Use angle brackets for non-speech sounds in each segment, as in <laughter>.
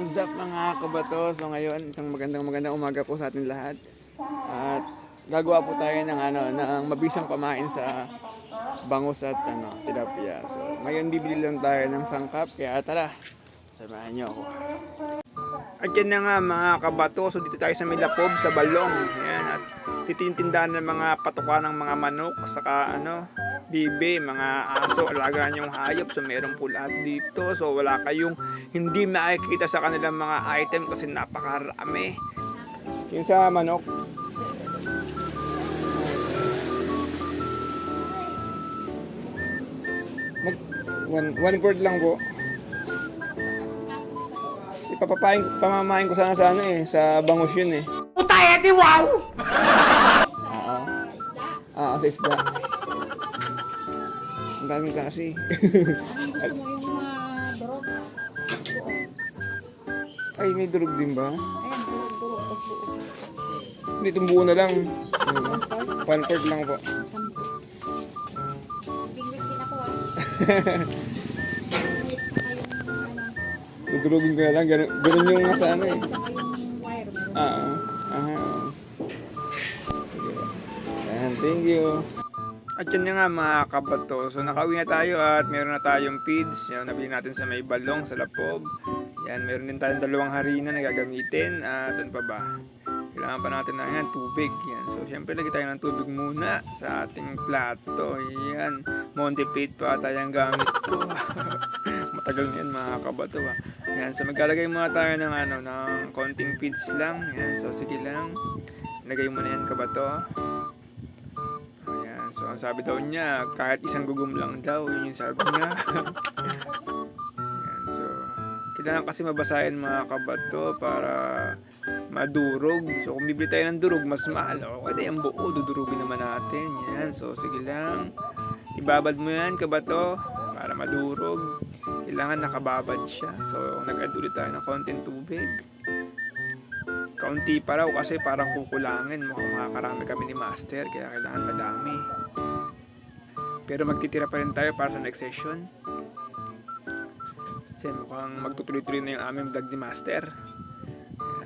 What's up mga kabato? So ngayon, isang magandang magandang umaga po sa atin lahat. At gagawa po tayo ng ano, ng mabisang pamain sa bangus at ano, tilapia. So ngayon bibili lang tayo ng sangkap, kaya tara, samahan niyo ako. At yan na nga mga kabato, so dito tayo sa Milapob, sa Balong. Yan, at dito ng mga patuka ng mga manok, saka ano, bibe, mga aso, alagaan yung hayop. So meron po lahat dito. So wala kayong hindi makikita sa kanilang mga item kasi napakarami. Yung sa manok. Mag, one, one word lang po. Ipapapain, pamamain ko sana sa ano eh, sa bangus yun eh. Puta, Eddie, wow! <laughs> Oo. Oo, sa isda. Ang dami kasi. Gusto mo yung mga durog? Ay, may durog din ba? Ayan, durog, durog. Tapos buo. Hindi, itong buo na lang. One fourth lang po. Din ako ah. <laughs> Dudurugin ko na lang. Ganun, ganun yung nasa ano eh. Ah, aha. Sige. Ayan, thank you. At yun nga mga kabato. So nakauwi na tayo at meron na tayong feeds. Yan, nabili natin sa may balong, sa lapob. Yan, meron din tayong dalawang harina na gagamitin. At ano pa ba? Kailangan pa natin na yan, tubig. Yan. So syempre lagi tayo ng tubig muna sa ating plato. Yan. Montipate pa tayo ang gamit ko. <laughs> Matagal yan mga kabato ha. Yan. So maglalagay muna tayo ng ano, ng konting feeds lang. Yan. So sige lang. Lagay mo na yan kabato. So ang sabi daw niya, kahit isang gugum lang daw. Yun yung sabi niya. <laughs> So kailangan kasi mabasahin mga kabato para madurog. So kung bibili tayo ng durog, mas mahal. O kaya yung buo, dudurugin naman natin. Yan. So sige lang. Ibabad mo yan kabato para madurog. Kailangan nakababad siya. So nag-add ulit tayo ng konting tubig. Kaunti pa raw kasi parang kukulangin. Mukhang makakarami kami ni Master kaya kailangan madami. Pero magtitira pa rin tayo para sa next session. Kasi mukhang magtutuloy-tuloy na yung aming vlog ni Master.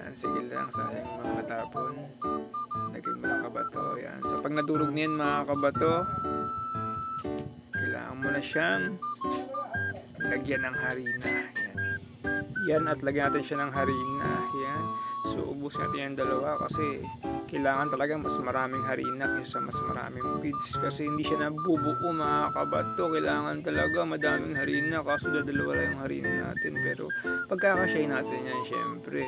Yan, sige lang sayang mga matapon. Mo lang kabato. Yan. So pag nadurog na yan mga kabato, kailangan mo na siyang lagyan ng harina. Yan. Yan at lagyan natin siya ng harina. Yan. Ubus natin yung dalawa. Kasi kailangan talaga mas maraming harina kaysa mas maraming feeds. Kasi hindi siya nabubuo mga kabato. Kailangan talaga madaming harina. Kaso dadalawa lang yung harina natin. Pero pagkakashay natin yan syempre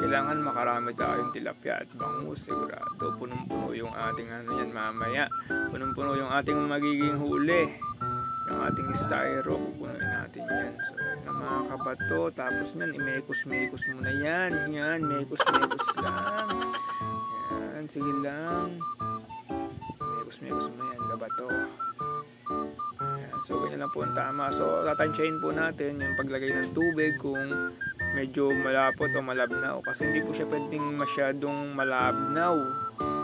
kailangan makarami tayong tilapia at bangus. Sigurado punong-puno yung ating ano yan mamaya. Punong-puno yung ating magiging huli yung ating styro pupunuin natin yan. So yun ang mga kabato. Tapos yan imekos-mekos mo na yan. Yan mekos-mekos lang. Yan sige lang. Mekos-mekos mo yan kabato. Yan, so ganyan lang po ang tama. So tatansyahin po natin yung paglagay ng tubig kung medyo malapot o malabnaw. Kasi hindi po siya pwedeng masyadong malabnaw.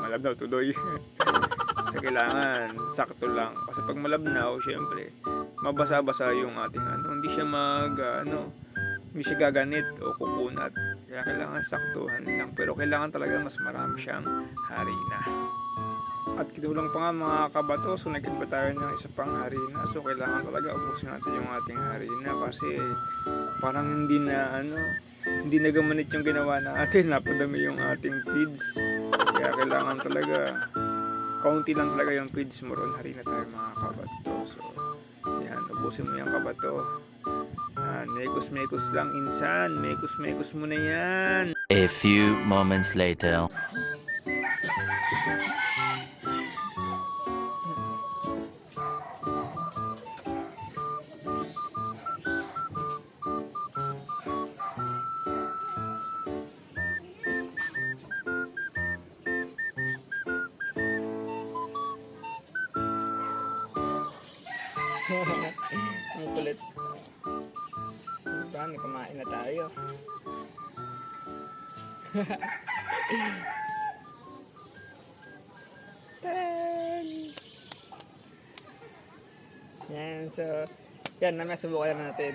Malabnaw tuloy <laughs> kasi kailangan sakto lang. Kasi pag malabnaw syempre mabasa-basa yung ating ano. Hindi siya mag ano hindi siya gaganit o kukunat. Kaya kailangan saktuhan lang. Pero kailangan talaga mas marami siyang harina. At kinulang pa nga mga kabato. So nagkit ba tayo ng isa pang harina. So kailangan talaga ubusin natin yung ating harina. Kasi parang hindi na ano hindi na gamanit yung ginawa natin. Napadami yung ating feeds. Kaya kailangan talaga kaunti lang talaga yung feeds mo ron. Harina tayo mga kabato. So yan ubusin mo yung kabato. Yan mekos mekos lang insan. Mekos mekos mo na yan. A few moments later. <laughs> Ang kulit. Diba, may kumain na tayo. <laughs> Taran! Yan, so, yan, namaya subukan na natin.